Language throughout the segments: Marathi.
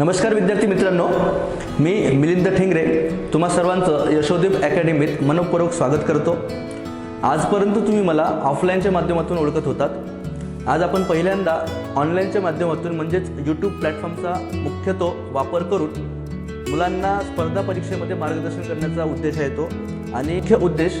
नमस्कार विद्यार्थी मित्रांनो मी मिलिंद ठेंगरे. तुम्हा सर्वांचं यशोदीप अकॅडमीत मनपूर्वक स्वागत करतो. आजपर्यंत तुम्ही मला ऑफलाईनच्या माध्यमातून ओळखत होतात. आज आपण पहिल्यांदा ऑनलाईनच्या माध्यमातून म्हणजेच यूट्यूब प्लॅटफॉर्मचा मुख्यतो वापर करून मुलांना स्पर्धा परीक्षेमध्ये मार्गदर्शन करण्याचा उद्देश आहे तो. आणि मुख्य उद्देश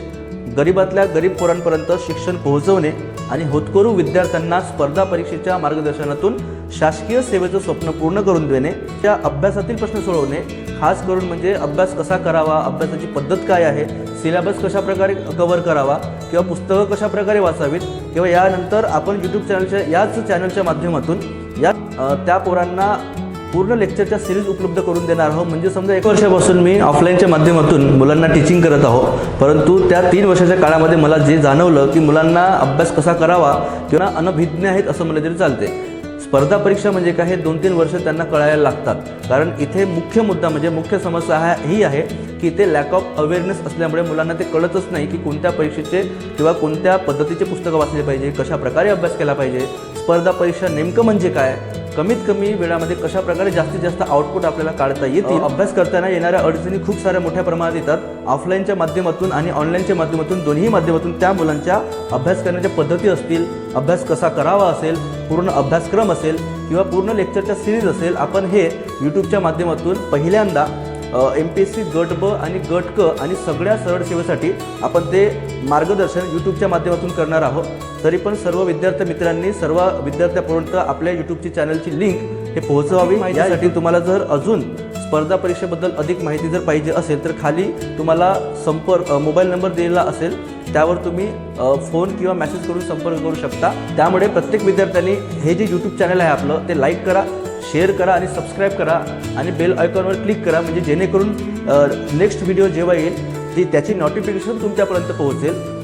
गरिबातल्या गरीब पोरांपर्यंत शिक्षण पोहोचवणे आणि होतकरू विद्यार्थ्यांना स्पर्धा परीक्षेच्या मार्गदर्शनातून शासकीय सेवेचं स्वप्न पूर्ण करून देणे त्या अभ्यासातील प्रश्न सोडवणे खास करून म्हणजे अभ्यास कसा करावा अभ्यासाची पद्धत काय आहे सिलेबस कशा प्रकारे कव्हर करावा किंवा पुस्तकं कशाप्रकारे वाचावीत किंवा यानंतर आपण यूट्यूब चॅनलच्या याच चॅनलच्या माध्यमातून या त्या पोरांना पूर्ण लेक्चरच्या सिरीज उपलब्ध करून देणार आहोत. म्हणजे समजा एक वर्षापासून मी ऑफलाईनच्या माध्यमातून मुलांना टीचिंग करत आहो परंतु त्या तीन वर्षाच्या काळामध्ये मला जे जाणवलं की मुलांना अभ्यास कसा करावा किंवा अनभिज्ञ आहेत असं म्हणलं तरी चालते स्पर्धा परीक्षा म्हणजे काय हे दोन तीन वर्ष त्यांना कळायला लागतात. कारण इथे मुख्य मुद्दा म्हणजे मुख्य समस्या हा ही आहे की इथे लॅक ऑफ अवेअरनेस असल्यामुळे मुलांना ते कळतच नाही की कोणत्या परीक्षेचे किंवा कोणत्या पद्धतीचे पुस्तकं वाचले पाहिजे कशा प्रकारे अभ्यास केला पाहिजे. स्पर्धा परीक्षा नेमकं म्हणजे काय? कमीत कमी वेळामध्ये कशा प्रकारे जास्तीत जास्त आउटपुट आपल्याला काढता येतील अभ्यास करताना येणाऱ्या अडचणी खूप साऱ्या मोठ्या प्रमाणात येतात. ऑफलाईनच्या माध्यमातून आणि ऑनलाईनच्या माध्यमातून दोन्ही माध्यमातून त्या मुलांच्या अभ्यास करण्याच्या पद्धती असतील अभ्यास कसा करावा असेल पूर्ण अभ्यासक्रम असेल किंवा पूर्ण लेक्चरच्या सिरीज असेल आपण हे यूट्यूबच्या माध्यमातून पहिल्यांदा एम पी एस सी गट ब आणि गट क आणि सगळ्या सरळ सेवेसाठी आपण ते मार्गदर्शन यूट्यूबच्या माध्यमातून करणार आहोत. तरी पण सर्व विद्यार्थी मित्रांनी सर्व विद्यार्थ्यापर्यंत आपल्या यूट्यूबची चॅनलची लिंक हे पोहोचवावी. यासाठी तुम्हाला जर अजून स्पर्धा परीक्षेबद्दल अधिक माहिती जर पाहिजे असेल तर खाली तुम्हाला संपर्क मोबाईल नंबर दिलेला असेल त्यावर तुम्ही फोन किंवा मेसेज करून संपर्क करू शकता. त्यामुळे प्रत्येक विद्यार्थ्यांनी हे जे यूट्यूब चॅनल आहे आपलं ते लाईक करा. शेअर करा आणि सबस्क्राईब करा आणि बेल आयकॉनवर क्लिक करा म्हणजे जेणेकरून नेक्स्ट व्हिडिओ जेव्हा येईल ती त्याची नोटिफिकेशन तुमच्यापर्यंत पोहोचेल.